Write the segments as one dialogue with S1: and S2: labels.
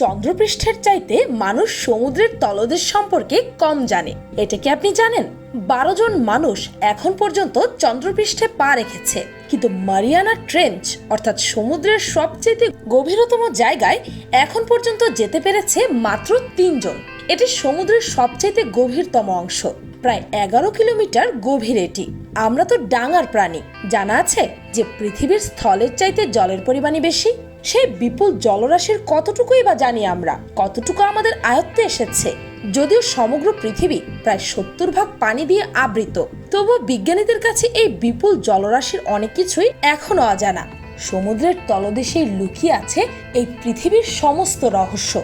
S1: চন্দ্রপৃষ্ঠের চাইতে মানুষ সমুদ্রের তলদেশ সম্পর্কে কম জানে। এটা কি আপনি জানেন? বারো জন মানুষ এখন পর্যন্ত চন্দ্রপৃষ্ঠে পা রেখেছে। কিন্তু মারিয়ানা ট্রেঞ্চ, অর্থাৎ সমুদ্রের সবচেয়ে গভীরতম জায়গায় এখন পর্যন্ত যেতে পেরেছে মাত্র তিনজন এটি সমুদ্রের সবচেয়ে গভীরতম অংশ। প্রায় এগারো কিলোমিটার গভীর এটি। আমরা তো ডাঙার প্রাণী। জানা আছে যে পৃথিবীর স্থলের চাইতে জলের পরিমাণই বেশি। সেই বিপুল জলরাশির কতটুকুই বা জানি আমরা, কতটুকু আমাদের আয়ত্তে এসেছে? যদিও সমগ্র পৃথিবী প্রায় সত্তর ভাগ পানি দিয়ে আবৃত, তবুও বিজ্ঞানীদের কাছে এই বিপুল জলরাশির অনেক কিছুই এখনও অজানা। সমুদ্রের তলদেশে লুকিয়ে আছে এই পৃথিবীর সমস্ত রহস্য।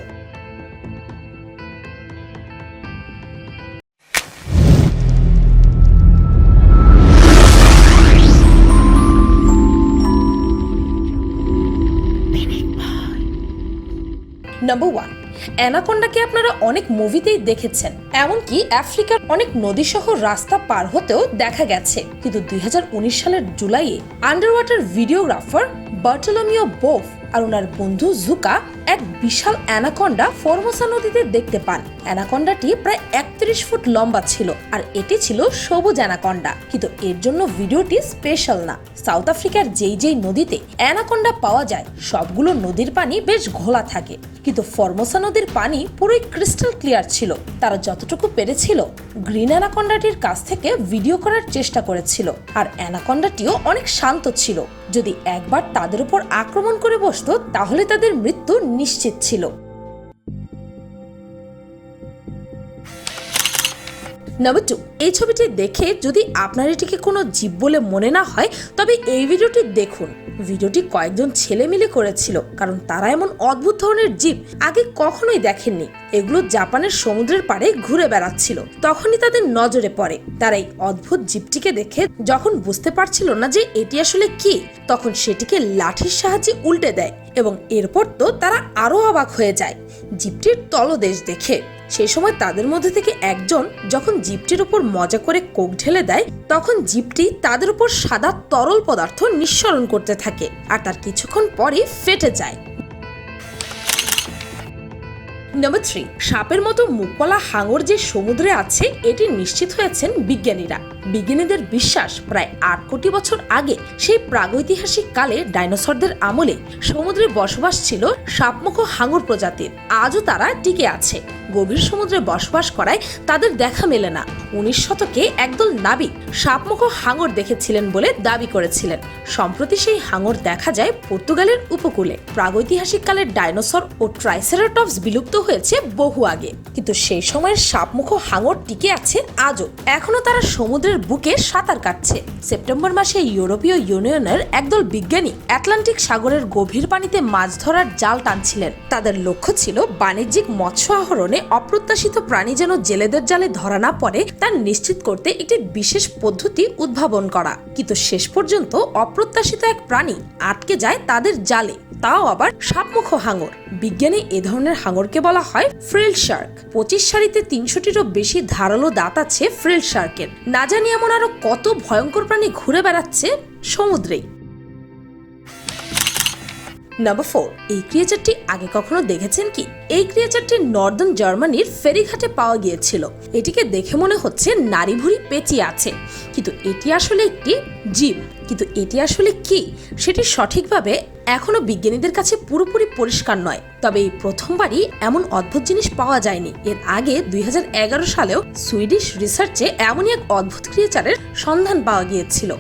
S1: নাম্বার ওয়ান অ্যানাকোন্ডাকে আপনারা অনেক মুভিতেই দেখেছেন, এমনকি আফ্রিকার অনেক নদী সহ রাস্তা পার হতেও দেখা গেছে। কিন্তু দুই হাজার উনিশ সালের জুলাইয়ে under water videographer Bartolomeo Boff আর ওনার বন্ধু জুকা এক বিশাল অ্যানাকোন্ডা ফরমোসা নদীতে দেখতে পান। অ্যানাকন্ডাটি প্রায় একত্রিশ ফুট লম্বা ছিল, আর এটি ছিল সবুজ অ্যানাকন্ডা। কিন্তু এর জন্য ভিডিওটি স্পেশাল না। সাউথ আফ্রিকার যেই যেই নদীতে অ্যানাকন্ডা পাওয়া যায়, সবগুলো নদীর পানি বেশ ঘোলা থাকে। কিন্তু ফরমোসা নদীর পানি পুরোই ক্রিস্টাল ক্লিয়ার ছিল। তারা যতটুকু পেরেছিল, গ্রিন অ্যানাকন্ডাটির কাছ থেকে ভিডিও করার চেষ্টা করেছিল। আর অ্যানাকন্ডাটিও অনেক শান্ত ছিল। যদি একবার তাদের উপর আক্রমণ করে বসতো, তাহলে তাদের মৃত্যু নিশ্চিত ছিল। নাম্বার টু এই ছবিটি দেখে যদি আপনার এটিকে কোনো জীব বলে মনে না হয়, তবে এই ভিডিওটি দেখুন। ভিডিওটি কয়েকজন ছেলে মিলে করেছিল, কারণ তারা এমন অদ্ভুত ধরনের জীব আগে কখনোই দেখেননি। এগুলো জাপানের সমুদ্রের পাড়ে ঘুরে বেড়াচ্ছিল। তখনই তাদের নজরে পড়ে। তারা এই অদ্ভুত জীবটিকে দেখে যখন বুঝতে পারছিল না যে এটি আসলে কি, তখন সেটিকে লাঠির সাহায্যে উল্টে দেয় এবং এরপর তো তারা আরও অবাক হয়ে যায়। জীবটির তলদেশ দেখে। সেই সময় তাদের মধ্যে থেকে একজন যখন জিপটির উপর মজা করে কোক ঢেলে দেয়, তখন জিপটি তাদের উপর সাদা তরল পদার্থ নিঃসরণ করতে থাকে আর তার কিছুক্ষণ পরে ফেটে যায়। নম্বর থ্রি সাপের মতো মুখপলা হাঙর যে সমুদ্রে আছে, এটি নিশ্চিত হয়েছেন বিজ্ঞানীরা। বিজ্ঞানীদের বিশ্বাস প্রায় আট কোটি বছর আগে সেই প্রাগৈতিহাসিক কালে ডাইনোসরদের আমলে সমুদ্রে বসবাস ছিল সাপমুখ হাঙর প্রজাতির। আজও তারা টিকে আছে। গভীর সমুদ্রে বসবাস করায় তাদের দেখা মেলে না। উনিশ শতকে একদল নাবিক সাপমুখ হাঙর দেখেছিলেন বলে দাবি করেছিলেন। সম্প্রতি সেই হাঙর দেখা যায় পর্তুগালের উপকূলে। প্রাগৈতিহাসিক কালের ডাইনোসর ও ট্রাইসেরাটপস বিলুপ্ত হয়েছে বহু আগে। কিন্তু সেই সময়ের সাপমুখ হাঙর টিকে আছে আজও। এখনও তারা সমুদ্রের বুকে সাঁতার কাটছে। সেপ্টেম্বর মাসে ইউরোপীয় ইউনিয়নের একদল বিজ্ঞানী আটলান্টিক সাগরের গভীর পানিতে মাছ ধরার জাল টানছিলেন। তাদের লক্ষ্য ছিল বাণিজ্যিক মৎস্য আহরণে অপ্রত্যাশিত প্রাণী যেন জেলেদের জালে ধরা না পড়ে, তা নিশ্চিত করতে একটি বিশেষ পদ্ধতি উদ্ভাবন করা। কিন্তু শেষ পর্যন্ত অপ্রত্যাশিত এক প্রাণী আটকে যায় তাদের জালে, তাও আবার সাপমুখ হাঙর। বিজ্ঞানী এ ধরনের হাঙরকে বলা হয় ফ্রিল শার্ক। পঁচিশ সারিতে তিনশোটিরও বেশি ধারালো দাঁত আছে ফ্রিল শার্কের। না জানি এমন আরও কত ভয়ঙ্কর প্রাণী ঘুরে বেড়াচ্ছে সমুদ্রেই। নাম্বার ফোর এই ক্রিয়েচারটি আগে কখনো দেখেছেন কি? এই ক্রিয়েচারটি নর্দার্ন জার্মানির ফেরিঘাটে পাওয়া গিয়েছিল। এটিকে দেখে মনে হচ্ছে নারী ভুড়ি পেঁচিয়ে আছে। কিন্তু এটি আসলে একটি জীব। কিন্তু এটি আসলে কি? সেটি সঠিকভাবে এখনও বিজ্ঞানীদের কাছে পুরোপুরি পরিষ্কার নয়। তবে এই প্রথমবারই এমন অদ্ভুত জিনিস পাওয়া যায়নি। এর আগে দুই হাজার এগারো সালেও সুইডিশ রিসার্চে এমনই এক অদ্ভুত ক্রিয়েচারের সন্ধান পাওয়া গিয়েছিল।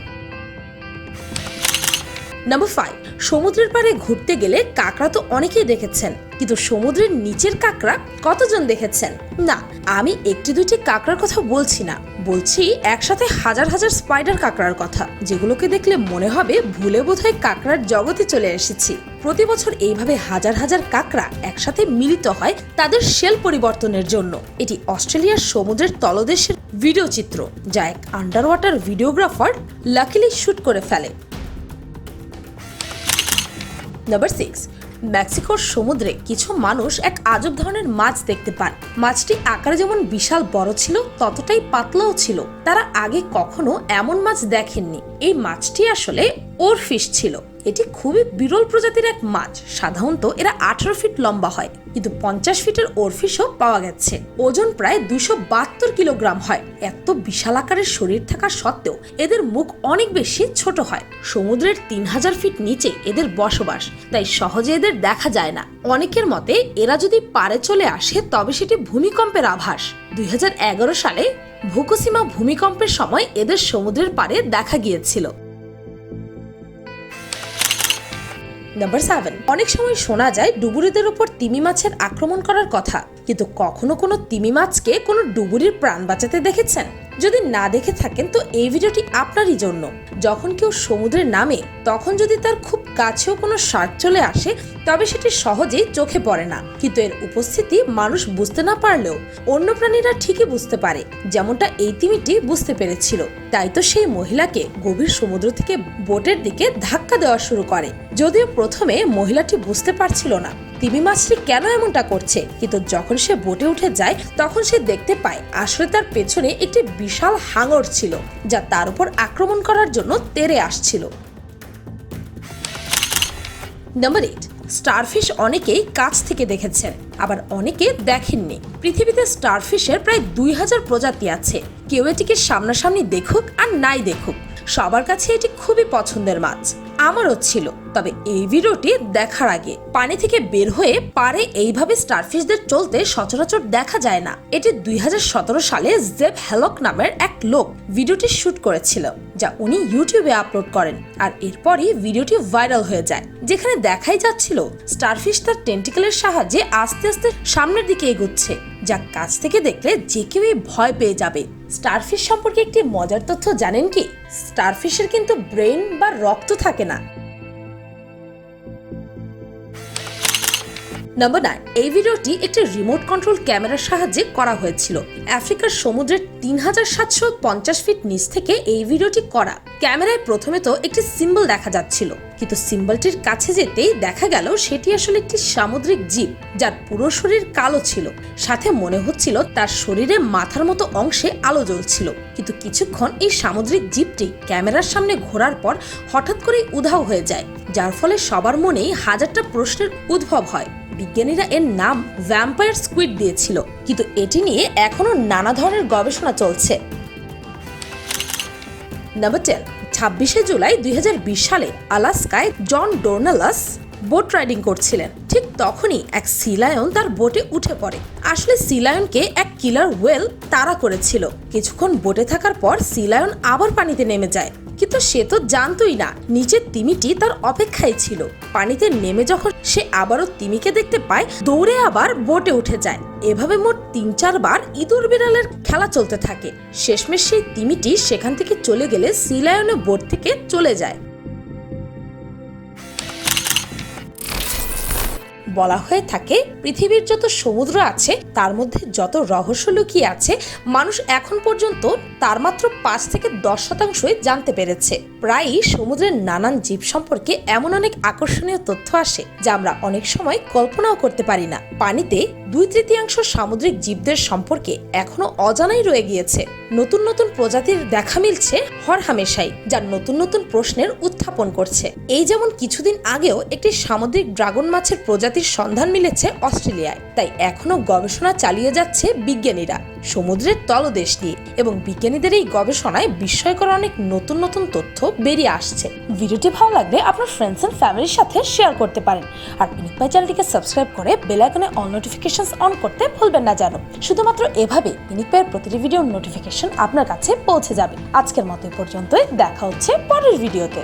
S1: নাম্বার ফাইভ সমুদ্রের পাড়ে ঘুরতে গেলে কাঁকড়া তো অনেকেই দেখেছেন, কিন্তু সমুদ্রের নিচের কাঁকড়া কতজন দেখেছেন? না, আমি একটি দুটি কাঁকড়ার কথা বলছি না, বলছি একসাথে হাজার হাজার স্পাইডার কাঁকড়ার কথা, যেগুলোকে দেখলে মনে হবে ভুলে বোধহয় কাঁকড়ার জগতে চলে এসেছি। প্রতি বছর এইভাবে হাজার হাজার কাঁকড়া একসাথে মিলিত হয় তাদের শেল পরিবর্তনের জন্য। এটি অস্ট্রেলিয়ার সমুদ্রের তলদেশের ভিডিও চিত্র, যা এক under water videographer luckily shoot করে ফেলে। নাম্বার সিক্স মেক্সিকোর সমুদ্রে কিছু মানুষ এক আজব ধরনের মাছ দেখতে পান মাছটি আকারে যেমন বিশাল বড় ছিল, ততটাই পাতলাও ছিল। তারা আগে কখনো এমন মাছ দেখেননি। এই মাছটি আসলে ওর ফিশ ছিল। এটি খুবই বিরল প্রজাতির এক মাছ। সাধারণত এরা আঠারো ফিট লম্বা হয়, কিন্তু পঞ্চাশ ফিটের ওরফিশও পাওয়া গেছে। ওজন প্রায় দুশো বাহাত্তর কিলোগ্রাম হয়। এত বিশাল আকারের শরীর থাকা সত্ত্বেও এদের মুখ অনেক বেশি ছোট হয়। সমুদ্রের তিন হাজার ফিট নিচে এদের বসবাস, তাই সহজে এদের দেখা যায় না। অনেকের মতে এরা যদি পারে চলে আসে, তবে সেটি ভূমিকম্পের আভাস। দুই হাজার এগারো সালে ভুকুসিমা ভূমিকম্পের সময় এদের সমুদ্রের পাড়ে দেখা গিয়েছিল। নাম্বার সেভেন অনেক সময় শোনা যায় ডুবুরিদের উপর তিমি মাছের আক্রমণ করার কথা। কিন্তু কখনো কোনো তিমি মাছকে কোনো ডুবুরির প্রাণ বাঁচাতে দেখেছেন? যদি না দেখে থাকেন, তো এই ভিডিওটি আপনারই জন্য। যখন কেউ সমুদ্রে নামে, তখন যদি তার খুব কাছেও কোনো শার্ক চলে আসে, তবে সেটি সহজেই চোখে পড়ে না। কিন্তু এর উপস্থিতি মানুষ বুঝতে না পারলেও অন্য প্রাণীরা ঠিকই বুঝতে পারে, যেমনটা এই তিমিটি বুঝতে পেরেছিল। তাই তো সেই মহিলাকে গভীর সমুদ্র থেকে বোটের দিকে ধাক্কা দেওয়া শুরু করে। যদিও প্রথমে মহিলাটি বুঝতে পারছিল না তিমি মাছটি কেন এমনটা করছে? কিন্তু যখন সে বোটে উঠে যায়, তখন সে দেখতে পায় আসলে তার পেছনে একটি বিশাল হাঙর ছিল, যা তার উপর আক্রমণ করার জন্য তেড়ে আসছিল। নাম্বার এইট স্টারফিশ অনেকেই কাছ থেকে দেখেছেন, আবার অনেকে দেখেননি। পৃথিবীতে স্টারফিশের প্রায় দুই হাজার প্রজাতি আছে। কেউ এটিকে সামনাসামনি দেখুক আর নাই দেখুক। সবার কাছে এটি খুবই পছন্দের মাছ। আমারও ছিল। তবে এই ভিডিওটি দেখার আগে পানি থেকে বের হয়ে পারে এইভাবে স্টারফিশদের চলতে সচরাচর দেখা যায় না। এটি দুই হাজার সতেরো সালে জেব হ্যালক নামের এক লোক ভিডিওটি শুট করেছিল, যা উনি ইউটিউবে আপলোড করেন। আর এরপরই ভিডিওটি ভাইরাল হয়ে যায়, যেখানে দেখাই যাচ্ছিল স্টারফিশ তার টেন্টিকেলের সাহায্যে আস্তে আস্তে সামনের দিকে এগোচ্ছে। যা কাছ থেকে দেখলে যে কেউই ভয় পেয়ে যাবে। স্টারফিশ সম্পর্কে একটি মজার তথ্য জানেন কি? স্টারফিশের কিন্তু ব্রেন বা রক্ত থাকে না। নাম্বার নাইন, এই ভিডিওটি একটি রিমোট কন্ট্রোল ক্যামেরার সাহায্যে করা হয়েছিল। আফ্রিকার সমুদ্রের তিন হাজার সাতশো পঞ্চাশ ফিট নিচ থেকে এই ভিডিওটি করা। ক্যামেরায় প্রথমে তো একটি সিম্বল দেখা যাচ্ছিল। কিন্তু সিম্বলটির কাছে যেতেই দেখা গেল সেটি আসলে একটি সামুদ্রিক জীব, যার পুরো শরীর কালো ছিল। সাথে মনে হচ্ছিল তার শরীরে মাথার মতো অংশে আলো জ্বলছিল। কিন্তু কিছুক্ষণ এই সামুদ্রিক জীবটি ক্যামেরার সামনে ঘোরার পর হঠাৎ করেই উধাও হয়ে যায়, যার ফলে সবার মনেই হাজারটা প্রশ্নের উদ্ভব হয়। বিজ্ঞানীরা এর নাম ভ্যাম্পায়ার স্কুইড দিয়েছিল, কিন্তু এটি নিয়ে এখনও নানা ধরনের গবেষণা চলছে। নাম্বার টেন ছাব্বিশে জুলাই দুই হাজার বিশ সালে আলাস্কায় জন ডোর্নালাস বোট রাইডিং করছিলেন। ঠিক তখনই এক সিলায়ন তার বোটে উঠে পড়ে। আসলে সিলায়নকে এক কিলার ওয়েল তাড়া করেছিল। কিছুক্ষণ বোটে থাকার পর সিলায়ন আবার পানিতে নেমে যায়। কিন্তু সে তো জানতই না, নিচের তিমিটি তার অপেক্ষায় ছিল। পানিতে নেমে যখন সে আবারও তিমিকে দেখতে পায়, দৌড়ে আবার বোটে উঠে যায়। এভাবে মোট তিন চারবার ইঁদুর বিড়ালের খেলা চলতে থাকে। শেষমেশ সেই তিমিটি সেখান থেকে চলে গেলে সিলায়নে বোট থেকে চলে যায়। বলা হয়ে থাকে, পৃথিবীর যত সমুদ্র আছে, তার মধ্যে যত রহস্য লুকিয়ে আছে, মানুষ এখন পর্যন্ত তার মাত্র পাঁচ থেকে দশ শতাংশই জানতে পেরেছে। প্রায়ই সমুদ্রের নানান জীব সম্পর্কে এমন অনেক আকর্ষণীয় তথ্য আসে, যা আমরা অনেক সময় কল্পনাও করতে পারি না। পানিতে দুই তৃতীয়াংশ সামুদ্রিক জীবদের সম্পর্কে এখনও অজানাই রয়ে গিয়েছে। নতুন নতুন প্রজাতির দেখা মিলছে হরহামেশাই, যা নতুন নতুন প্রশ্নের উত্থাপন করছে। এই যেমন কিছুদিন আগেও একটি সামুদ্রিক ড্রাগন মাছের প্রজাতির সন্ধান মিলেছে অস্ট্রেলিয়ায়, তাই এখনও গবেষণা চালিয়ে যাচ্ছে বিজ্ঞানীরা। সমুদ্রের তলদেশ নিয়ে এবং বিজ্ঞানীদের এই গবেষণায় বিস্ময়কর অনেক নতুন নতুন তথ্য বেরিয়ে আসছে। ভিডিওটি ভালো লাগলে আপনার ফ্রেন্ডস এন্ড ফ্যামিলির সাথে শেয়ার করতে পারেন। আর পিনিক চ্যানেলটিকে সাবস্ক্রাইব করে বেল আইকনে অল নোটিফিকেশনস অন করতে ভুলবেন না যেন শুধুমাত্র এভাবে পিনিক পাইয়ের প্রতিটি ভিডিওর নোটিফিকেশন আপনার কাছে পৌঁছে যাবে। আজকের মতো পর্যন্তই। দেখা হচ্ছে পরের ভিডিওতে